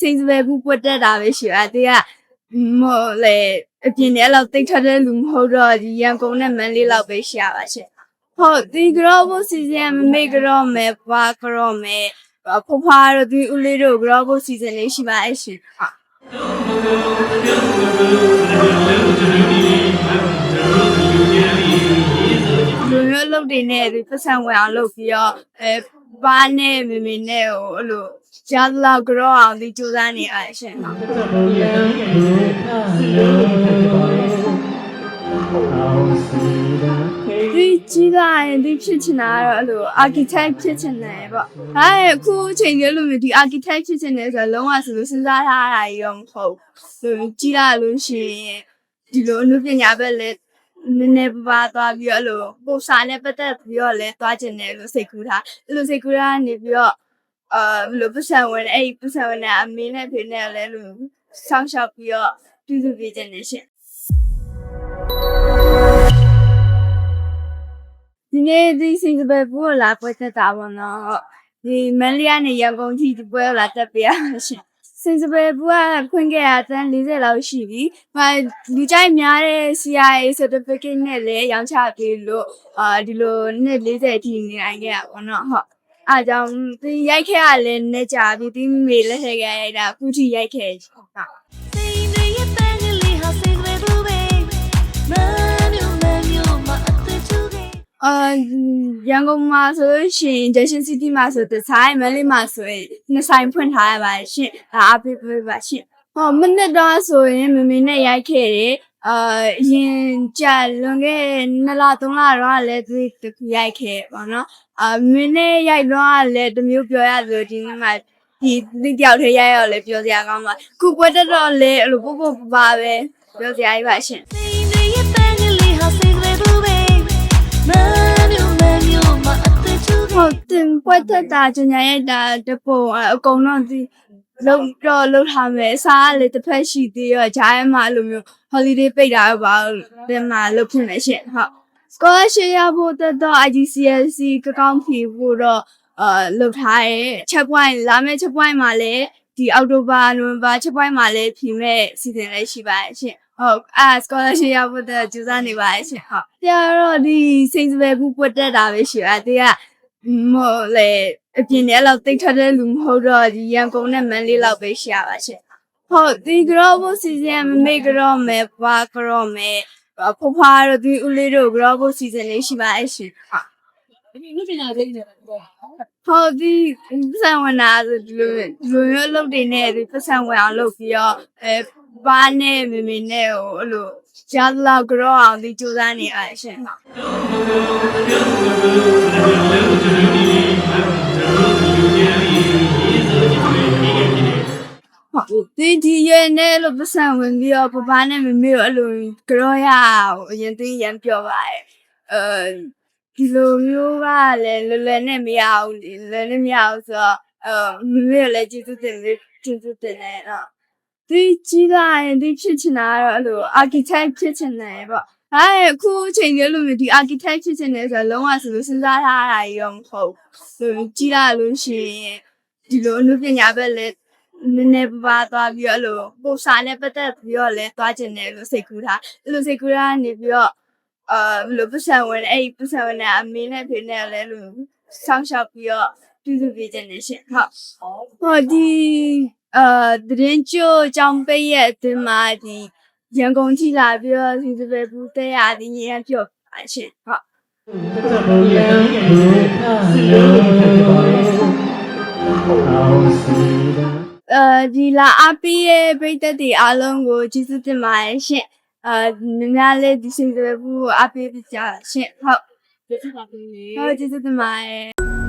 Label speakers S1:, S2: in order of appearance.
S1: စိတ်စပယ်ဘူးပွတ်တက်တာပဲရှိတာဒီကမဟုတ်လေအပြင်ထဲလောက်တိတ်ထက်တဲ့လူမဟုတ်တော့ဒီရန်ကုန်နဲ့မန္တလေးလောက်ပဲရှိရပါရှင်ဟုတ်ဒီကတော့ဘစီဇန်မမေကတော့မယ်ပွားကတော့မယ်ဖဖွားတို့ဒီဦးလေးတို့ကတော့ဘစီဇန်လေးရှိပါရဲ့ရှင်ဟုတ်လူမျိုးလုပ်တွေနဲ့ဒီပတ်စံဝင်အောင်လုပ်ပြီးတော့အဲပါနဲ့မေမေနဲ့ဟိုအဲ့လို ကြားလောက်ကြောအောင်ဒီကြိုးစားနေရရှင်ဟုတ်ဒီကြီးလာရင်ဒီဖြစ်ချင်တာကတော့အဲ့လို architect ဖြစ်ချင်တယ်ပေါ့။ဒါရဲ့အခုအချိန်ကြီးလို့မျိုးဒီ architect ဖြစ်ချင်တယ်ဆိုတော့လုံးဝဆိုလို့စဉ်းစားထားတာကြီးရောမဟုတ်ဘူး။လို့ကြီးလာလို့ရှိရင်ဒီလိုအမှုပညာပဲလေနည်းနည်းပါးပါးသွားပြီးတော့အဲ့လိုပို့စာနဲ့ပတ်သက်ပြီးတော့လဲသွားချင်တယ်လို့စိတ်ကူးထား။အဲ့လိုစိတ်ကူးထားနေပြီးတော့ အာဘယ်လိုပတ်စံဝင်အဲ့ဒီပတ်စံဝင်တဲ့အမေနဲ့ဖေနဲ့လဲလို့ဆောင်းလျှောက်ပြီးတော့ပြုစုပေးခြင်းနဲ့ရှင်ဒီနေ့ဒီစင်စပယ်ဘူးလာပွဲတက်တာပေါ့နော်ဒီမန်လီယာနဲ့ရန်ကုန်ကြီးဒီပွဲလာတက်ပေးရရှင်စင်စပယ်ဘူးကခွင့်ခဲ့ရတန်း40လောက်ရှိပြီ။ဟာလူကြိုက်များတဲ့ CIA certificate နဲ့လည်းရောင်းချပေးလို့အာဒီလိုနှစ်40အထိနေနိုင်ခဲ့ရပါတော့ဟုတ်။ အားကြောင့်ဒီရိုက်ခဲ့ရလဲနေကြပြီဒီမေလက်ထက်ခဲ့ရတာအခုထိရိုက်ခဲ့ဟုတ်ကဲ့
S2: စိတ်တွေရဲ့ပန်းကလေးဟာစိတ်တွေဘူးပဲမမျိုးမမျိုးမအသက်ချူခဲ့
S1: အာရန်ကုန်မှာဆိုလို့ရှိရင် Junction City မှာဆိုတဲ့ဆိုင်မန္တလေးမှာဆိုရင်နှစ်ဆိုင်ဖွင့်ထားရပါရှင့်ဒါအပိပိပါရှင့် ဟောမနစ်တော့ဆိုရင်မမေနဲ့ရိုက်ခဲ့တယ်အာအရင်ကြာလွန်ခဲ့2လ3လတော့လည်းဒီတခုရိုက်ခဲ့ပါတော့အာမင်းနဲ့ရိုက်တော့လည်းတစ်မျိုးပြောရဆိုဒီနေ့မှာဒီဒီတယောက်တည်းရိုက်ရောလည်းပြောစရာကောင်းပါခုပွဲတက်တော့လည်းအဲ့လိုပုတ်ပုတ်ပါပဲပြောစရာကြီးပါရှင့်
S2: စိတ်တွေရဲ့ပန်းကလေးဟာစိတ်တွေဘူးပဲမမျိုးမမျိုးမအသက်ချူ
S1: ဟု
S2: ခဲ့
S1: တ်တင်ပွက်သက်တာကျညာရဲ့ဒါတပုံအကုန်လုံးဒီ လုံးတော့လုံးထားမယ်အစားကလည်းတစ်ဖက်ရှိသေးရောဂျားရဲမှာအဲ့လိုမျိုး holiday ပိတ်တာတော့ပါဒီမှာလုပ်ဖြစ်မယ်ရှင့်ဟုတ် scholarship ရဖို့တက်တော့ IGCSE ကကောင်းဖြေဖို့တော့အာလုပ်ထားရဲ့ check point လာမယ့် check point မှာလည်းဒီအောက်တိုဘာနိုဝင်ဘာ check point မှာလည်းဖြေမဲ့စီစဉ်လည်းရှိပါရဲ့ရှင့်ဟုတ်အာ scholarship ရဖို့တက်ကြိုးစားနေပါရဲ့ရှင့်ဟုတ်တရားတော့ဒီစိတ်စပယ်ဘူးပွတ်တက်တာပဲရှိတာဒီက မဟုတ်လေအပြင်ထဲလောက်တိတ်ထက်တဲ့လူမဟုတ်တော့ဒီရန်ကုန်နဲ့မန္တလေးလောက်ပဲရှိရပါရှင်ဟုတ်ဒီကတော့ဘစီဇန်မမေကတော့မယ်ပွားကတော့မယ်ဖဖွားတို့ဒီဦးလေးတို့ကတော့ဘစီဇန်လေးရှိပါရဲ့ရှင်ဟုတ်
S3: ဒီလူပညာလေးနေတယ်ပေါ့
S1: ဟုတ်ဒီပတ်စံဝင်တာဆိုဒီလိုဒီလိုမျိုးအလုပ်တွေနဲ့ဒီပတ်စံဝင်အောင်လုပ်ပြီးတော့အဲ ပါနဲ့မေမေနဲ့ဟိုအဲ့လိုကြားလောက်ကြောအောင်ဒီကြိုးစားနေရရှင်ဟုတ်ဟုတ်ဒီဒီရဲ့နဲ့လို့ပတ်စံဝင်ပြီးတော့ပပနဲ့မမေကိုအဲ့လိုကြောရအောင်အရင်သိရန်ပြောပါရဲ့အဲဒီလိုမျိုးကလည်းလွယ်လွယ်နဲ့မရဘူးလေလွယ်နဲ့မရဘူးဆိုတော့အဲမမေကလည်းကျေးဇူးတင်လေးကျေးဇူးတင်နေတော့ ဒီကြီးလာရင်ဒီဖြစ်ချင်တာကတော့အဲ့လို architect ဖြစ်ချင်တယ်ပေါ့ဒါရဲ့အခုအချိန်ကြီးလို့မျိုးဒီ architect ဖြစ်ချင်တယ်ဆိုတော့လုံးဝဆိုလို့စဉ်းစားထားတာကြီးရောမဟုတ်ဘူးလို့ကြီးလာလို့ရှိရင်ဒီလိုအမှုပညာပဲလေနည်းနည်းပါးပါးသွားပြီးတော့အဲ့လိုပို့စာနဲ့ပတ်သက်ပြီးတော့လဲသွားချင်တယ်လို့စိတ်ကူးထားအဲ့လိုစိတ်ကူးထားနေပြီးတော့အာဘယ်လိုပတ်စံဝင်အဲ့ဒီပတ်စံဝင်တဲ့အမေနဲ့ဖေနဲ့လဲလို့ဆောင်းလျှောက်ပြီးတော့ပြုစုပေးခြင်းနဲ့ရှင်ဟုတ်ဟောဒီ အာတရင်ကျိုးကြောင်ပိတ်ရဲ့အတင်းမှာဒီရန်ကုန်ထိလာပြီးတော့ဒီစပယ်ဘူးတဲ့ရဒီညရပြောပါရှင်ဟုတ်အဲဒီလာအပီးရဲ့ပရိသတ်တွေအားလုံးကိုကျေးဇူးတင်ပါတယ်ရှင်အဲများများလေးဒီစင်စပယ်ဘူးကိုအပီးပြကြရှင်ဟုတ်
S3: ဒီစပါးလေး
S1: ဟုတ်ကျေးဇူးတင်ပါတယ်